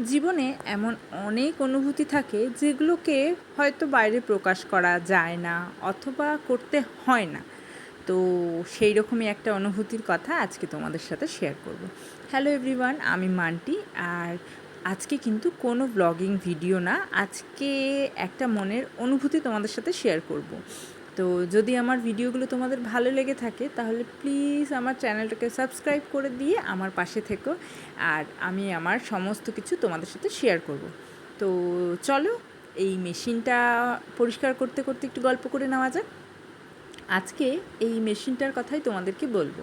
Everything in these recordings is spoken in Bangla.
জীবনে এমন অনেক অনুভূতি থাকে যেগুলোকে হয়তো বাইরে প্রকাশ করা যায় না অথবা করতে হয় না। তো সেই রকমই একটা অনুভূতির কথা আজকে তোমাদের সাথে শেয়ার করব। হ্যালো এভরিওয়ান আমি মান্টি আর আজকে কিন্তু কোনো ব্লগিং ভিডিও না, আজকে একটা মনের অনুভূতি তোমাদের সাথে শেয়ার করব। তো যদি আমার ভিডিওগুলো তোমাদের ভালো লেগে থাকে, তাহলে প্লিজ আমার চ্যানেলটাকে সাবস্ক্রাইব করে দিয়ে আমার পাশে থেকো আর আমি আমার সমস্ত কিছু তোমাদের সাথে শেয়ার করব। তো চলো, এই মেশিনটা পরিষ্কার করতে করতে একটু গল্প করে নেওয়া যাক। আজকে এই মেশিনটার কথাই তোমাদেরকে বলব।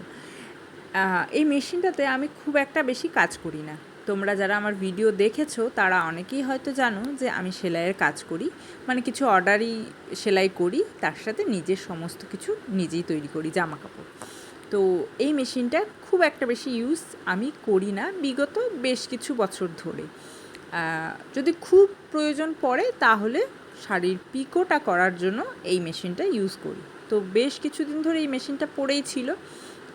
এই মেশিনটাতে আমি খুব একটা বেশি কাজ করি না। তোমরা যারা আমার ভিডিও দেখেছ, তারা অনেকেই হয়তো জানো যে আমি সেলাইয়ের কাজ করি। মানে কিছু অর্ডারই সেলাই করি, তার সাথে নিজের সমস্ত কিছু নিজেই তৈরি করি জামা কাপড় তো এই মেশিনটা খুব একটা বেশি ইউজ আমি করি না, বিগত বেশ কিছু বছর ধরে। যদি খুব প্রয়োজন পড়ে, তাহলে শাড়ির পিকোটা করার জন্য এই মেশিনটা ইউজ করি। তো বেশ কিছুদিন ধরে এই মেশিনটা পড়েই ছিল।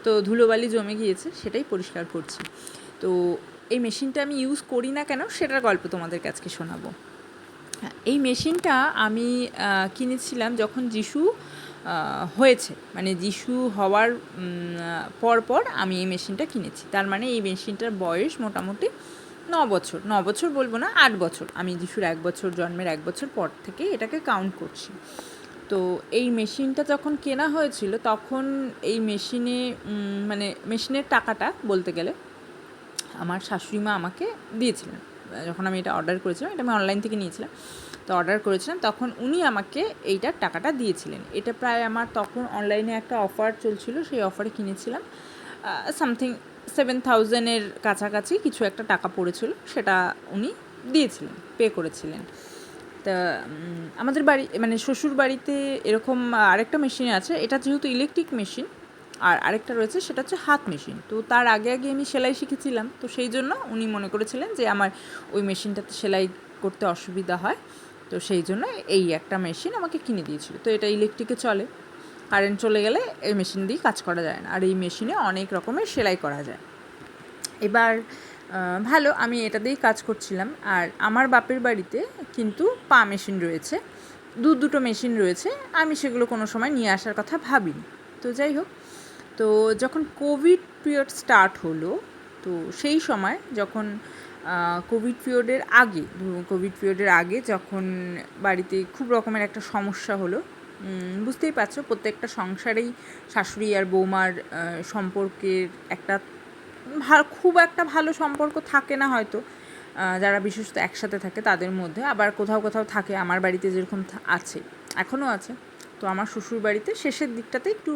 তো ধুলোবালি জমে গিয়েছে, সেটাই পরিষ্কার করছি। তো এই মেশিনটা আমি ইউজ করি না কেন সেটার গল্প তোমাদের কাছকে শোনাবো। হ্যাঁ, এই মেশিনটা আমি কিনেছিলাম যখন যিশু হয়েছে। মানে যিশু হওয়ার উম, আহ, পর পর আমি এই মেশিনটা কিনেছি। তার মানে এই মেশিনটার বয়স মোটামুটি ন বছর। ন বছর বলব না আট বছর। আমি যিশুর এক বছর জন্মের এক বছর পর থেকে এটাকে কাউন্ট করছি। তো এই মেশিনটা যখন কেনা হয়েছিল তখন এই মেশিনে মানে মেশিনের টাকাটা বলতে গেলে আমার শাশুড়ি মা আমাকে দিয়েছিলেন। যখন আমি এটা অর্ডার করেছিলাম, এটা আমি অনলাইন থেকে নিয়েছিলাম, তো অর্ডার করেছিলাম, তখন উনি আমাকে এইটার টাকাটা দিয়েছিলেন। এটা প্রায় আমার তখন অনলাইনে একটা অফার চলছিল, সেই অফারে কিনেছিলাম। সামথিং সেভেন থাউজেন্ডের কাছাকাছি কিছু একটা টাকা পড়েছিল, সেটা উনি দিয়েছিলেন পে করেছিলেন। তা আমাদের বাড়ি মানে শ্বশুর বাড়িতে এরকম আরেকটা মেশিন আছে, এটা যেহেতু ইলেকট্রিক মেশিন আর আরেকটা রয়েছে, সেটা হচ্ছে হাত মেশিন। তো তার আগে আগে আমি সেলাই শিখেছিলাম, তো সেই জন্য উনি মনে করেছিলেন যে আমার ওই মেশিনটাতে সেলাই করতে অসুবিধা হয়, তো সেই জন্য এই একটা মেশিন আমাকে কিনে দিয়েছিল। তো এটা ইলেকট্রিকে চলে। কারেন্ট চলে গেলে এই মেশিন দিয়ে কাজ করা যায় না, আর এই মেশিনে অনেক রকমের সেলাই করা যায়। এবার ভালো, আমি এটা দিয়েই কাজ করছিলাম। আর আমার বাপের বাড়িতে কিন্তু পা মেশিন রয়েছে দু দুটো মেশিন রয়েছে, আমি সেগুলো কোনো সময় নিয়ে আসার কথা ভাবিনি। তো যাই হোক তো যখন কোভিড পিরিয়ড স্টার্ট হলো, তো সেই সময় যখন কোভিড পিরিয়ডের আগে কোভিড পিরিয়ডের আগে যখন বাড়িতে খুব রকমের একটা সমস্যা হলো বুঝতেই পারছ প্রত্যেকটা সংসারেই শাশুড়ি আর বৌমার সম্পর্কের একটা খুব একটা ভালো সম্পর্ক থাকে না হয়তো। যারা বিশেষত একসাথে থাকে তাদের মধ্যে, আবার কোথাও কোথাও থাকে, আমার বাড়িতে যেরকম আছে এখনও আছে। তো আমার শ্বশুর বাড়িতে শেষের দিকটাতে একটু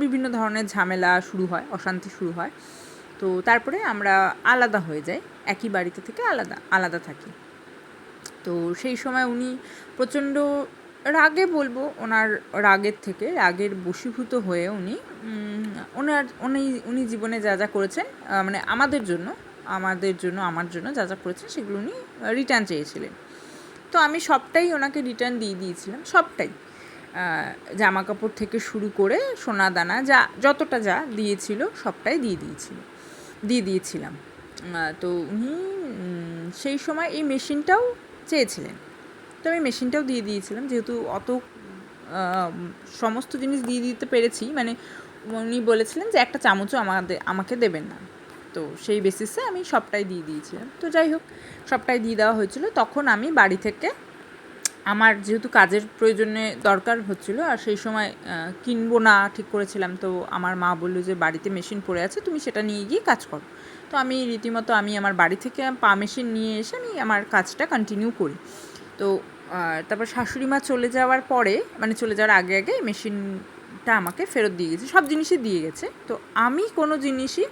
বিভিন্ন ধরনের ঝামেলা শুরু হয়, অশান্তি শুরু হয়। তো তারপরে আমরা আলাদা হয়ে যাই, একই বাড়িতে থেকে আলাদা আলাদা থাকি। তো সেই সময় উনি প্রচণ্ড রাগে বলব, ওনার রাগের থেকে, রাগের বশীভূত হয়ে উনি ওনার, উনি উনি জীবনে যা যা করেছেন মানে আমাদের জন্য আমাদের জন্য, আমার জন্য যা যা করেছেন, সেগুলো উনি রিটার্ন চেয়েছিলেন। তো আমি সবটাই ওনাকে রিটার্ন দিয়ে দিয়েছিলাম, সবটাই। জামা কাপড় থেকে শুরু করে সোনা দানা, যা যতটা যা দিয়েছিল সবটাই দিয়ে দিয়েছিল, দিয়ে দিয়েছিলাম। তো উনি সেই সময় এই মেশিনটাও চেয়েছিলেন। তো আমি মেশিনটাও দিয়ে দিয়েছিলাম, যেহেতু অত সমস্ত জিনিস দিয়ে দিতে পেরেছি মানে উনি বলেছিলেন যে একটা চামচও আমাদের, আমাকে দেবেন না। তো সেই বেসিসে আমি সবটাই দিয়ে দিয়েছিলাম। তো যাই হোক, সবটাই দিয়ে দেওয়া হয়েছিল। তখন আমি বাড়ি থেকে আমার যেহেতু কাজের প্রয়োজনে দরকার হচ্ছিল, আর সেই সময় কিনবো না ঠিক করেছিলাম, তো আমার মা বলল যে বাড়িতে মেশিন পড়ে আছে, তুমি সেটা নিয়ে গিয়ে কাজ করো। তো আমি রীতিমতো আমি আমার বাড়ি থেকে পা মেশিন নিয়ে এসে আমি আমার কাজটা কন্টিনিউ করি। তো তারপর শাশুড়ি মা চলে যাওয়ার পরে মানে চলে যাওয়ার আগে আগে মেশিনটা আমাকে ফেরত দিয়ে গেছে, সব জিনিসই দিয়ে গেছে। তো আমি কোনো জিনিসই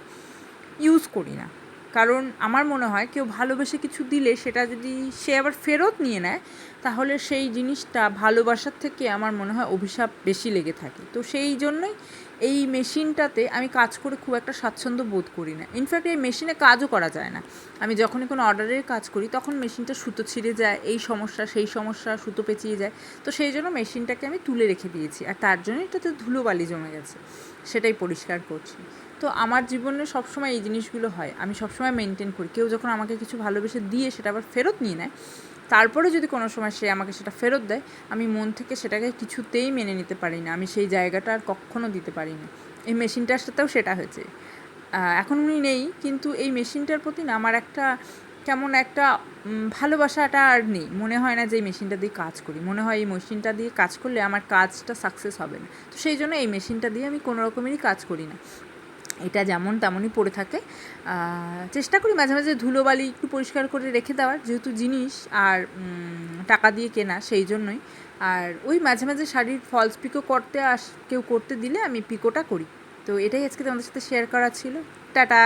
ইউজ করি না। কারণ আমার মনে হয় কেউ ভালোবেসে কিছু দিলে সেটা যদি সে আবার ফেরত নিয়ে নেয়, তাহলে সেই জিনিসটা ভালোবাসার থেকে আমার মনে হয় অভিশাপ বেশি লেগে থাকে। তো সেই জন্যই এই মেশিনটাতে আমি কাজ করে খুব একটা স্বাচ্ছন্দ্য বোধ করি না। ইনফ্যাক্ট এই মেশিনে কাজও করা যায় না। আমি যখনই কোনো অর্ডারের কাজ করি, তখন মেশিনটা সুতো ছিঁড়ে যায়, এই সমস্যা, সেই সমস্যা, সুতো পেঁচিয়ে যায়। তো সেই জন্য মেশিনটাকে আমি তুলে রেখে দিয়েছি। আর তার জন্য এটাতে ধুলোবালি জমে গেছে। সেটাই পরিষ্কার করছি। তো আমার জীবনে সবসময় এই জিনিসগুলো হয়। আমি সবসময় মেনটেন করি। কেউ যখন আমাকে কিছু ভালোবেসে দিয়ে সেটা আবার ফেরত নিয়ে নেয়, তারপরে যদি কোনো সময় সে আমাকে সেটা ফেরত দেয়, আমি মন থেকে সেটাকে কিছুতেই মেনে নিতে পারি না। আমি সেই জায়গাটা আর কখনও দিতে পারি না। এই মেশিনটার সাথেও সেটা হয়েছে। এখন উনি নেই, কিন্তু এই মেশিনটার প্রতি না আমার একটা কেমন একটা ভালোবাসাটা আর নেই। মনে হয় না যে এই মেশিনটা দিয়ে কাজ করি। মনে হয় এই মেশিনটা দিয়ে কাজ করলে আমার কাজটা সাকসেস হবে না। তো সেই জন্য এই মেশিনটা দিয়ে আমি কোনো রকমেরই কাজ করি না। এটা যেমন তেমনই পড়ে থাকে। চেষ্টা করি মাঝে মাঝে ধুলোবালি একটু পরিষ্কার করে রেখে দেওয়ার, যেহেতু জিনিস আর টাকা দিয়ে কেনা সেই জন্যই। আর ওই মাঝে মাঝে শাড়ির ফলস পিকো করতে আস, কেউ করতে দিলে আমি পিকোটা করি। তো এটাই আজকে তোমাদের সাথে শেয়ার করা ছিল। টাটা!